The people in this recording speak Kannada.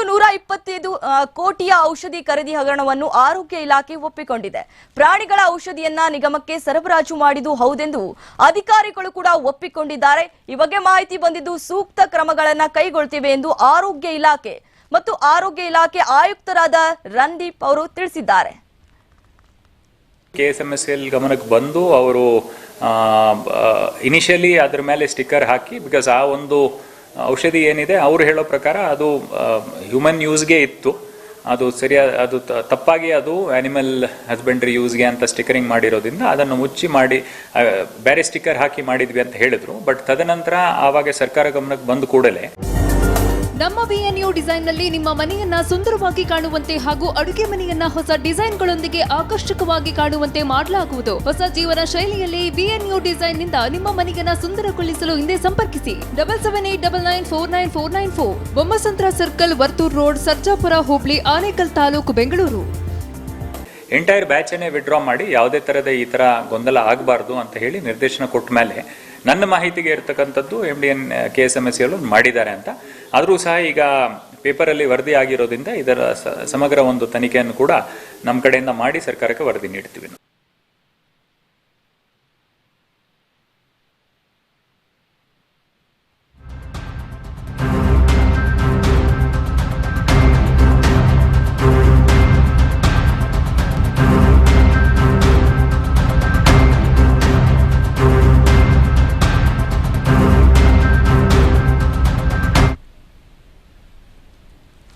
ಇನ್ನು ನೂರ ಇಪ್ಪತ್ತೈದು ಕೋಟಿಯ ಔಷಧಿ ಖರೀದಿ ಹಗರಣವನ್ನು ಆರೋಗ್ಯ ಇಲಾಖೆ ಒಪ್ಪಿಕೊಂಡಿದೆ. ಪ್ರಾಣಿಗಳ ಔಷಧಿಯನ್ನ ನಿಗಮಕ್ಕೆ ಸರಬರಾಜು ಮಾಡಿದ್ದು ಹೌದೆಂದು ಅಧಿಕಾರಿಗಳು ಕೂಡ ಒಪ್ಪಿಕೊಂಡಿದ್ದಾರೆ. ಈ ಬಗ್ಗೆ ಮಾಹಿತಿ ಬಂದಿದ್ದು ಸೂಕ್ತ ಕ್ರಮಗಳನ್ನ ಕೈಗೊಳ್ತೇವೆ ಎಂದು ಆರೋಗ್ಯ ಇಲಾಖೆ ಮತ್ತು ಆರೋಗ್ಯ ಇಲಾಖೆ ಆಯುಕ್ತರಾದ ರಂದೀಪ್ ಅವರು ತಿಳಿಸಿದ್ದಾರೆ. K S M S L ಗಮನಕ್ಕೆ ಬಂದು ಅವರು ಇನಿಷಿಯಲಿ ಅದ್ರ ಮೇಲೆ ಸ್ಟಿಕ್ಕರ್ ಹಾಕಿ ಬಿಕಾಸ್ ಆ ಒಂದು ಔಷಧಿ ಏನಿದೆ, ಅವ್ರು ಹೇಳೋ ಪ್ರಕಾರ ಅದು ಹ್ಯೂಮನ್ ಯೂಸ್ಗೆ ಇತ್ತು. ಅದು ಸರಿಯಾದ ಅದು ತಪ್ಪಾಗಿ ಅದು ಆನಿಮಲ್ ಹಸ್ಬೆಂಡ್ರಿ ಯೂಸ್ಗೆ ಅಂತ ಸ್ಟಿಕರಿಂಗ್ ಮಾಡಿರೋದ್ರಿಂದ ಅದನ್ನು ಮುಚ್ಚಿ ಮಾಡಿ ಬೇರೆ ಸ್ಟಿಕ್ಕರ್ ಹಾಕಿ ಮಾಡಿದ್ವಿ ಅಂತ ಹೇಳಿದ್ರು. ಬಟ್ ತದನಂತರ ಆವಾಗ ಸರ್ಕಾರ ಗಮನಕ್ಕೆ ಬಂದ ಕೂಡಲೇ ನಮ್ಮ ಬಿಎನ್ಯು ಡಿಸೈನ್ನಲ್ಲಿ ನಿಮ್ಮ ಮನೆಯನ್ನ ಸುಂದರವಾಗಿ ಕಾಣುವಂತೆ ಹಾಗೂ ಅಡುಗೆ ಮನೆಯನ್ನ ಹೊಸ ಡಿಸೈನ್ಗಳೊಂದಿಗೆ ಆಕರ್ಷಕವಾಗಿ ಕಾಣುವಂತೆ ಮಾಡಲಾಗುವುದು. ಹೊಸ ಜೀವನ ಶೈಲಿಯಲ್ಲಿ ಬಿಎನ್ಯು ಡಿಸೈನ್ನಿಂದ ನಿಮ್ಮ ಮನೆಯನ್ನ ಸುಂದರಗೊಳಿಸಲು ಹಿಂದೆ ಸಂಪರ್ಕಿಸಿ. Double seven eight double nine four nine four nine four Bommasandra circle, Varthur road, Sarjapura, ಹೋಬಳಿ, ಆನೇಕಲ್ ತಾಲೂಕು, ಬೆಂಗಳೂರು. ಎಂಟೈರ್ ಬ್ಯಾಚನ್ನೇ ವಿಡ್ರಾ ಮಾಡಿ ಯಾವುದೇ ಥರದ ಈ ಥರ ಗೊಂದಲ ಆಗಬಾರ್ದು ಅಂತ ಹೇಳಿ ನಿರ್ದೇಶನ ಕೊಟ್ಟ ಮೇಲೆ ನನ್ನ ಮಾಹಿತಿಗೆ ಇರ್ತಕ್ಕಂಥದ್ದು M D N K S M S ಮಾಡಿದ್ದಾರೆ ಅಂತ. ಆದರೂ ಸಹ ಈಗ ಪೇಪರಲ್ಲಿ ವರದಿ ಆಗಿರೋದ್ರಿಂದ ಇದರ ಸಮಗ್ರ ಒಂದು ತನಿಖೆಯನ್ನು ಕೂಡ ನಮ್ಮ ಕಡೆಯಿಂದ ಮಾಡಿ ಸರ್ಕಾರಕ್ಕೆ ವರದಿ ನೀಡ್ತೀವಿ